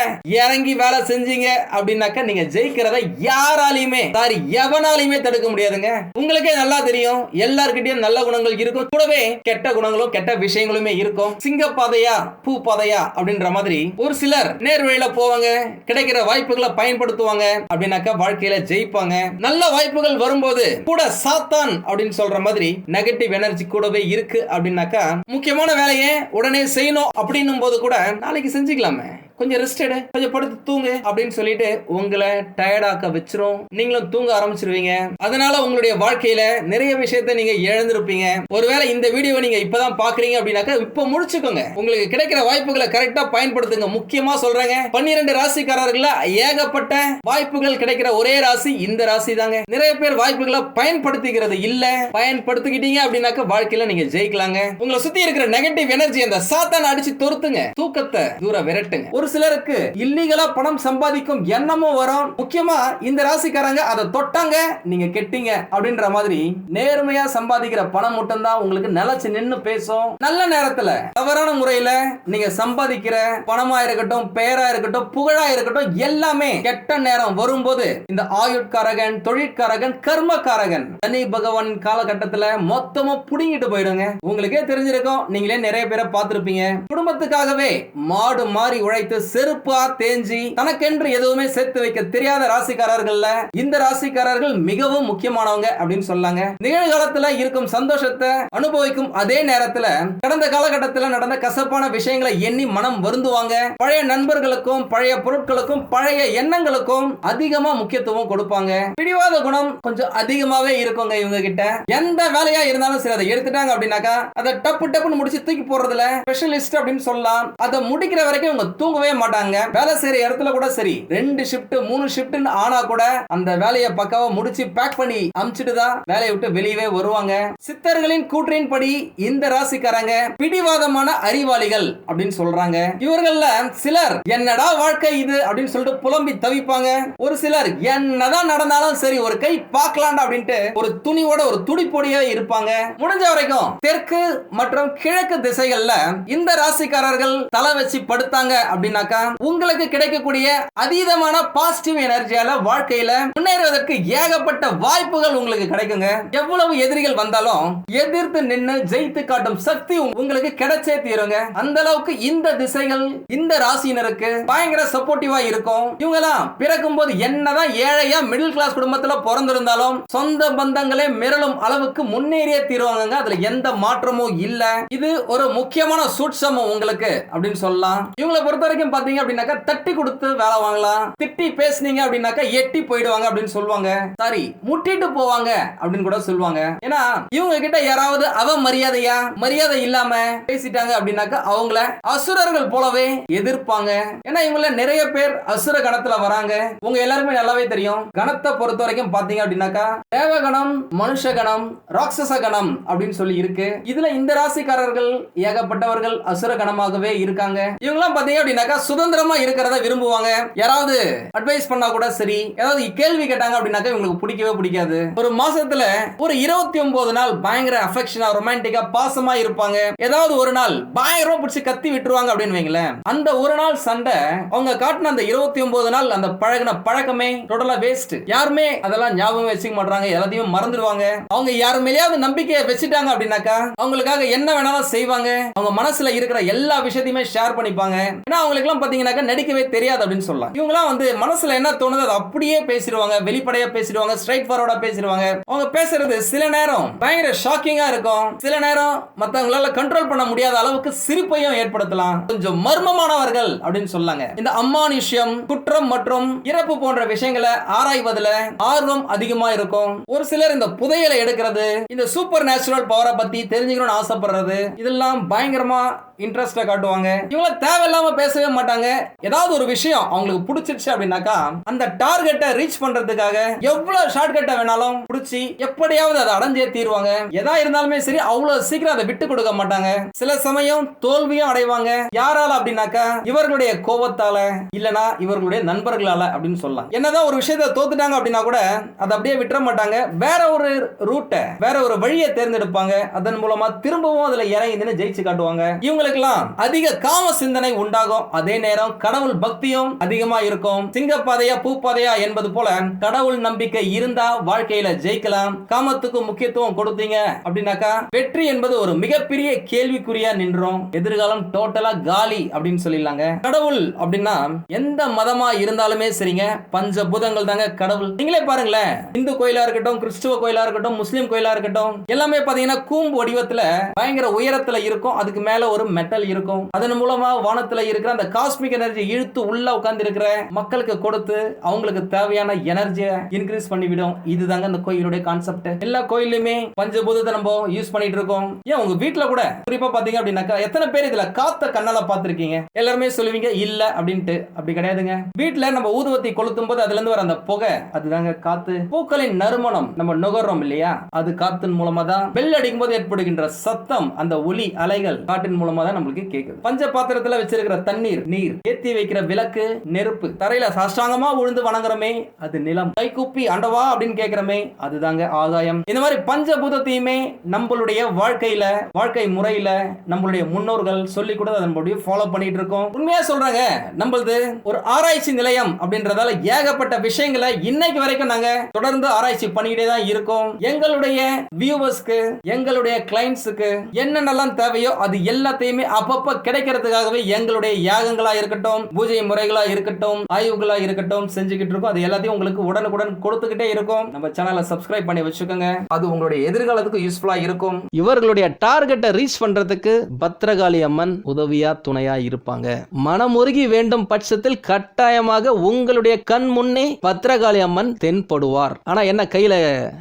இறங்கி வேலை செஞ்சீங்க அப்படின்னாக்கா நீங்க நிற்கிறத யாராலையுமே சாரி எவனாலையுமே தடுக்க முடியாதுங்க. உங்களுக்கே நல்லா தெரியும் எல்லார்கிட்டயும் நல்ல குணங்கள் இருக்கும். கூடவே கெட்ட குணங்களும் கெட்ட விஷயங்களுமே இருக்கும். சிங்கப்பாதையா பூ பாதையா அப்படின்ற மாதிரி ஒரு சிலர் நேர்வழியில போவாங்க கிடைக்கிற வாய்ப்புகளை பயன்படுத்துவாங்க அப்படின்னாக்கா வாழ்க்கையில ஜெயிப்பாங்க. நல்ல வாய்ப்புகள் வரும்போது கூட சாத்தான் அப்படின்னு சொல்ற மாதிரி நெகட்டிவ் எனர்ஜி கூடவே இருக்கு அப்படின்னாக்கா முக்கியமான வேலையை உடனே செய்யணும் அப்படின்னும் போது கூட நாளைக்கு செஞ்சுக்கலாமே. கொஞ்சம் ரெஸ்ட் எடு கொஞ்சம் படுத்து தூங்கு அப்படின்னு சொல்லிட்டு உங்களை டயர்டாக்க வச்சிரும். நீங்களும் தூங்க ஆரம்பிச்சிருவீங்க. அதனால உங்களுடைய வாழ்க்கையில நிறைய விஷயத்த நீங்க இழந்திருப்பீங்க. ஒருவேளை இந்த வீடியோவை நீங்க இப்பதான் பாக்குறீங்க அப்படின்னாக்கா இப்ப முடிச்சுக்கோங்க. உங்களுக்கு கிடைக்கிற வாய்ப்புகளை கரெக்டா பயன்படுத்துங்க. முக்கியமா சொல்றேங்க பன்னிரெண்டு ராசிக்காரர்கள ஏகப்பட்ட வாய்ப்புகள் கிடைக்கிற ஒரே ராசி இந்த ராசி தாங்க நிறைய பேர் வாய்ப்புகளை பயன்படுத்திக்கிறது இல்ல. பயன்படுத்திக்கிட்டீங்க அப்படின்னாக்கா வாழ்க்கையில நீங்க ஜெயிக்கலாங்க. உங்களை சுத்தி இருக்கிற நெகட்டிவ் எனர்ஜி அந்த சாத்தான அடிச்சு தொருத்துங்க தூக்கத்தை தூர விரட்டுங்க. ஒரு சிலருக்கு இல்லீகலா பணம் சம்பாதிக்கும் எண்ணமும் வரும். முக்கியமா இந்த ராசிக்காரங்க அதை தொட்டாங்க நீங்க கெட்டீங்க அப்படின்ற மாதிரி நேர்மையா சம்பாதிக்கிற பணம் மட்டும்தான் உங்களுக்கு நிலைச்சு நின்று பேசும். நல்ல நேரத்துல தவறான முறையில நீங்க சம்பாதிக்கிற பணமா இருக்கட்டும் பெயரா இருக்கட்டும் புகழா இருக்கட்டும் எல்லாமே கெட்ட நேரம் வரும்போது இந்த ஆயுட்காரகன் தொழிற்காரகன் கர்மக்காரகன் சனி பகவான் காலகட்டத்துல மொத்தமா புடுங்கிட்டு போயிடுங்க. உங்களுக்கே தெரிஞ்சிருக்கும் நீங்களே நிறைய பேரை பார்த்திருப்பீங்க. குடும்பத்துக்காகவே மாடு மாறி உழைத்து செருப்பா தேஞ்சி தனக்கென்று எதுவுமே சேர்த்து வைக்க தெரியாத ராசிக்காரர்கள்ல இந்த ராசிக்காரர்கள் மிகவும் முக்கியமானவங்க அப்படின்னு சொல்லாங்க. நிகழ்காலத்துல இருக்கும் சந்தோஷத்தை அனுபவிக்கும் அதே நேரத்துல கடந்த காலகட்டத்தில் நடந்த கசப்பான விஷயங்களை எண்ணி மனம் வருந்துவாங்க. பழைய நண்பர்களுக்கும் பழைய பொருட்களுக்கும் பழைய எண்ணங்களுக்கும் அதிகமா முக்கியத்துவம் கொடுப்பாங்க. பிடிவாத குணம் கொஞ்சம் அதிகமாவே இருக்குங்க இவங்க கிட்ட எந்த வேலையா இருந்தாலும் சரி அதை எடுத்துட்டாங்க அப்படின்னாக்கா அதை டப்பு டப்புன்னு முடிச்சு தூக்கி போடுறதுல ஸ்பெஷலிஸ்ட் அப்படின்னு சொல்லலாம். அதை முடிக்கிற வரைக்கும் இவங்க தூங்கவே மாட்டாங்க. வேலை செய்யற இடத்துல கூட சரி. ரெண்டு ஷிஃப்ட் மூணு ஷிஃப்ட்னு ஆனா கூட அந்த வேலையை பக்காவா முடிச்சு பேக் பண்ணி அமிச்சிட்டு தான் வேலையை விட்டு வெளியவே வருவாங்க. சித்தர்களின் கூற்றின் படி இந்த ராசிக்காரங்க பிடிவாதமான அறிவாளிகள் அப்படின்னு சொல்றாங்க. இவர்கள்ல சிலர் என்னடா வாழ்க்கை இது? அப்படின்னு சொல்லிட்டு புலம்பி தவிப்பாங்க. ஒரு சிலர் என்னதான் நடந்தாலும் சரி ஒரு கை பார்க்கலாம்டா அப்படின்ட்டு ஒரு துணியோட ஒரு துடிப்பொடியே இருப்பாங்க. முடிஞ்ச வரைக்கும் தெற்கு மற்றும் கிழக்கு திசைகள்ல இந்த ராசிக்காரர்கள் தலை வச்சு படுத்தாங்க அப்படின்னு அப்படின்னாக்கா உங்களுக்கு கிடைக்கக்கூடிய அதீதமான பாசிட்டிவ் எனர்ஜியால வாழ்க்கையில முன்னேறுவதற்கு ஏகப்பட்ட வாய்ப்புகள் உங்களுக்கு கிடைக்குங்க. எவ்வளவு எதிரிகள் வந்தாலும் எதிர்த்து நின்னு ஜெயித்து காட்டும் சக்தி உங்களுக்கு கிடைச்சே தீருங்க. அந்த அளவுக்கு இந்த திசைகள் இந்த ராசியினருக்கு பயங்கர சப்போர்ட்டிவா இருக்கும். இவங்கெல்லாம் பிறக்கும் போது என்னதான் ஏழையா மிடில் கிளாஸ் குடும்பத்துல பிறந்திருந்தாலும் சொந்த பந்தங்களே மிரளும் அளவுக்கு முன்னேறியே தீருவாங்க அதுல எந்த மாற்றமும் இல்ல. இது ஒரு முக்கியமான சூட்சமம் உங்களுக்கு அப்படின்னு சொல்லலாம். இவங்களை பொறுத்த வரைக்கும் வரைக்கும் பாத்தீங்க அப்படின்னாக்கா தட்டி கொடுத்து வேலை வாங்கலாம். திட்டி பேசுனீங்க அப்படின்னாக்கா எட்டி போயிடுவாங்க அப்படின்னு சொல்லுவாங்க. சாரி முட்டிட்டு போவாங்க அப்படின்னு கூட சொல்லுவாங்க. ஏன்னா இவங்க கிட்ட யாராவது அவ மரியாதையா? மரியாதை இல்லாம பேசிட்டாங்க அப்படின்னாக்கா அவங்கள அசுரர்கள் போலவே எதிர்ப்பாங்க. ஏன்னா இவங்கள நிறைய பேர் அசுர கணத்துல வராங்க. உங்க எல்லாருமே நல்லாவே தெரியும். கணத்தை பொறுத்த வரைக்கும் பாத்தீங்க அப்படின்னாக்கா தேவகணம் மனுஷ கணம் ராட்சச கணம் அப்படின்னு சொல்லி இருக்கு. இதுல இந்த ராசிக்காரர்கள் ஏகப்பட்டவர்கள் அசுர கணமாகவே இருக்காங்க. இவங்கெல்லாம் பாத்தீங்க அப்படின்னாக்கா சுதந்திரமா இருக்கிறத விரும்புவாங்க? யாராவது அட்வைஸ் பண்ணா கூட சரி. ஏதாவது கேள்வி கேட்டாங்க அப்படின்னாக்க இவங்களுக்கு பிடிக்கவே பிடிக்காது. ஒரு மாசத்துல ஒரு இருபத்தி ஒன்பது நாள் பயங்கர அஃபெக்ஷனா ரொமான்டிக்கா பாசமா இருப்பாங்க. ஏதாவது ஒரு நாள் பயங்கரமா பிடிச்சி கத்தி விட்டுருவாங்க அப்படின்னு வைங்களேன். அந்த ஒரு நாள் சண்டை அவங்க காட்டின அந்த இருபத்தி ஒன்பது நாள் அந்த பழகின பழக்கமே டோட்டலா வேஸ்ட் யாருமே அதெல்லாம் ஞாபகம் வச்சுக்க மாட்டாங்க எல்லாத்தையும் மறந்துடுவாங்க. அவங்க யாரு மேலேயாவது நம்பிக்கையை வச்சுட்டாங்க அப்படின்னாக்கா அவங்களுக்காக என்ன வேணாலும் செய்வாங்க. அவங்க மனசுல இருக்கிற எல்லா விஷயத்தையுமே ஷேர் பண்ணிப்பாங்க. ஏன்னா அவங்களுக்கு எல்லாம் பாத்தீங்கன்னாக்கா நடிக்கவே தெரியாது அப்படின்னு சொல்லலாம். இவங்கலாம் வந்து மனசுல என்ன தோணுதோ அதை அப்படியே பேசிடுவாங்க வெளிப்படையா பேசிடுவாங்க ஸ்ட்ரைட் ஃபார்வர்டா பேசிடுவாங்க. அவங்க பேசுறது சில நேரம் பயங்கர ஷாக்கிங்கா இருக்கும். சில நேரம் மத்தவங்களால கண்ட்ரோல் பண்ண முடியாத அளவுக்கு சிரிப்பையும் ஏற்படுத்தலாம். கொஞ்சம் மர்மமானவர்கள் அப்படின்னு சொல்லாங்க. இந்த அம்மானுஷ்யம் குற்றம் மற்றும் இறப்பு போன்ற விஷயங்களை ஆராய்வதுல ஆர்வம் அதிகமா இருக்கும். ஒரு சிலர் இந்த புதையலை எடுக்கிறது இந்த சூப்பர் நேச்சுரல் பவரை பத்தி தெரிஞ்சுக்கணும்னு ஆசைப்படுறது இதெல்லாம் பயங்கரமா இன்ட்ரெஸ்டா காட்டுவாங்க. இவங்க தேவையில்லாம பேசவே மாட்டாங்க. ஏதாவது ஒரு விஷயம் அவங்களுக்கு பிடிச்சிருச்சு அப்படின்னாக்கா அந்த டார்கெட்டை ரீச் பண்றதுக்காக எவ்வளவு ஷார்ட்கட்டை வேணாலும் பிடிச்சி எப்படியாவது அதை அடைஞ்சே தீருவாங்க. எதா இருந்தாலுமே சரி அவ்வளவு சீக்கிரம் அதை விட்டு கொடுக்க மாட்டாங்க. சில சமயம் தோல்வியும் அடைவாங்க. யாரால அப்படின்னாக்கா இவர்களுடைய கோபத்தால இல்லனா இவர்களுடைய நண்பர்களால அப்படின்னு சொல்லலாம். என்னதான் ஒரு விஷயத்தை தோத்துட்டாங்க அப்படின்னா கூட அதை அப்படியே விட்டுற மாட்டாங்க. வேற ஒரு ரூட்டை வேற ஒரு வழியை தேர்ந்தெடுப்பாங்க. அதன் மூலமா திரும்பவும் அதுல இறங்கி ஜெயிச்சு காட்டுவாங்க. இவங்களுக்கெல்லாம் அதிக காம சிந்தனை உண்டாகும். அதே நேரம் கடவுள் பக்தியும் அதிகமா இருக்கும். சிங்கப்பாதையா பூப்பாதையா என்பது போல கடவுள் நம்பிக்கை இருந்தா வாழ்க்கையில ஜெயிக்கலாம். காமத்துக்கு முக்கியத்துவம் கொடுத்தீங்க அப்படின்னாக்கா வெற்றி என்பது ஒரு மிகப்பெரிய கேள்விக்குறியா நின்றோம். எதிர்காலம் டோட்டலா காலி அப்படின்னு சொல்லிடலாங்க. கடவுள் அப்படின்னா எந்த மதமா இருந்தாலுமே சரிங்க. பஞ்ச பூதங்கள் தாங்க கடவுள். நீங்களே பாருங்களேன். இந்து கோயிலா இருக்கட்டும் கிறிஸ்துவ கோயிலா இருக்கட்டும் முஸ்லீம் கோயிலா இருக்கட்டும் எல்லாமே பாத்தீங்கன்னா கூம்பு வடிவத்துல பயங்கர உயரத்துல இருக்கும். அதுக்கு மேல ஒரு மெட்டல் இருக்கும். அதன் மூலமா வானத்துல இருக்கிற அந்த காஸ்மிக் எனர்ஜி இழுத்து உள்ள உட்கார்ந்து இருக்கிற மக்களுக்கு கொடுத்து அவங்களுக்கு தேவையான எனர்ஜியை இன்க்ரீஸ் பண்ணிவிடும். இதுதாங்க அந்த கோயிலுடைய கான்செப்ட் எல்லா கோயிலுமே பஞ்சபூதத்தை நம்ம யூஸ் பண்ணிட்டு இருக்கோம். ஏன் உங்க வீட்டுல கூட? குறிப்பா பாத்தீங்க அப்படின்னாக்கா எத்தனை பேர் இதுல காத்த கண்ணால பாத்திருக்கீங்க எல்லாருமே சொல்லுவீங்க இல்ல அப்படின்ட்டு. அப்படி கிடையாதுங்க. வீட்டுல நம்ம ஊதுவத்தி கொளுத்தும் போது அதுல இருந்து வர அந்த புகை அதுதாங்க காத்து. பூக்களின் நறுமணம் நம்ம நுகர்றோம் இல்லையா? அது காத்தின் மூலமா தான் பெல் அடிக்கும் போது ஏற்படுகின்ற சத்தம் அந்த ஒலி அலைகள் காற்றின் மூலமா தான் நம்மளுக்கு கேக்குது. பஞ்ச பாத்திரத்துல வச்சிருக்கிற தண்ணீர் நீர் ஏத்தி வைக்கிற விளக்கு நெருப்பு. தரையில சாஷ்டாங்கமா விழுந்து வணங்குறமே அது நிலம். கைகூப்பி அண்டவா அப்படின்னு கேக்குறமே அதுதாங்க ஆதாயம். இந்த மாதிரி பஞ்சபூதத்தையுமே நம்மளுடைய வாழ்க்கையில வாழ்க்கை முறையில நம்மளுடைய முன்னோர்கள் சொல்லி கூட அதன்படி ஃபாலோ பண்ணிட்டு இருக்கோம் உண்மையா சொல்றாங்க நம்மளது ஒரு ஆராய்ச்சி நிலையம் அப்படின்றதால ஏகப்பட்ட விஷயங்களை இன்னைக்கு வரைக்கும் நாங்க தொடர்ந்து ஆராய்ச்சி பண்ணிக்கிட்டே தான் இருக்கோம். எங்களுடைய வியூவர்ஸ்க்கு எங்களுடைய கிளைண்ட்ஸுக்கு என்னென்னலாம் தேவையோ அது எல்லாத்தையுமே அப்பப்ப கிடைக்கிறதுக்காகவே எங்களுடைய யாகங்களா இருக்கட்டும் பூஜை முறைகளா இருக்கட்டும் ஆய்வுகளா இருக்கட்டும் செஞ்சுக்கிட்டு இருக்கோம். அது எல்லாத்தையும் உங்களுக்கு உடனுக்குடன் கொடுத்துக்கிட்டே இருக்கும். நம்ம சேனலை சப்ஸ்கிரைப் பண்ணி வச்சுக்கோங்க. அது உங்களுடைய எதிர்காலத்துக்கு யூஸ்ஃபுல்லா இருக்கும். இவர்களுடைய டார்கெட்டை ரீச் பண்றதுக்கு பத்ரகாளி அம்மன் உதவியா துணையா இருப்பாங்க. மனமுருகி வேண்டும் பட்சத்தில் கட்டாயமாக உங்களுடைய கண் முன்னே பத்ரகாளி அம்மன் தென்படுவார். ஆனா என்ன கையில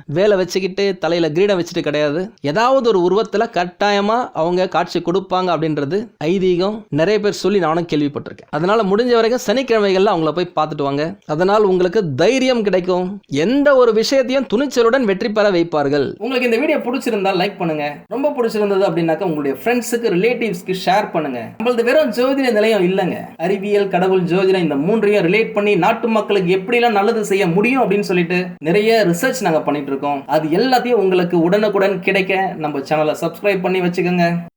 வேலை வச்சுக்கிட்டு தலையில கிரீடம் வச்சுட்டு கிடையாது. ஏதாவது ஒரு உருவத்துல கட்டாயமா அவங்க காட்சி கொடுப்பாங்க அப்படின்றது ஐதீகம். நிறைய பேர் சொல்லி நானும் கேள்விப்பட்டிருக்கேன். அதனால முடிஞ்ச வரைக்கும் சனிக்கிழமைகள்ல அவங்கள போய் பார்த்துட்டு வாங்க. அதனால் உங்களுக்கு தைரியம் கிடைக்கும். எந்த ஒரு விஷயத்தையும் துணிச்சலுடன் வெற்றி பெற வைப்பார்கள். உங்களுக்கு இந்த வீடியோ பிடிச்சிருந்தா லைக் பண்ணுங்க. ரொம்ப பிடிச்சிருந்தது அப்படின்னாக்கா உங்களுடைய ஃப்ரெண்ட்ஸுக்கு ரிலேட்டிவ்ஸ்க்கு ஷேர் பண்ணுங்க. நம்மளது வெறும் ஜோதிட நிலையம் இல்லைங்க. அறிவியல் கடவுள் ஜோதிடம் இந்த மூன்றையும் ரிலேட் பண்ணி நாட்டு மக்களுக்கு எப்படிலாம் நல்லது செய்ய முடியும் அப்படின்னு சொல்லிட்டு நிறைய ரிசர்ச் நாங்க பண்ணிட்டு இருக்கோம். அது எல்லாத்தையும் உங்களுக்கு உடனுக்குடன் கிடைக்க நம்ம சேனலை சப்ஸ்கிரைப் பண்ணி வச்சுக்கோங்க.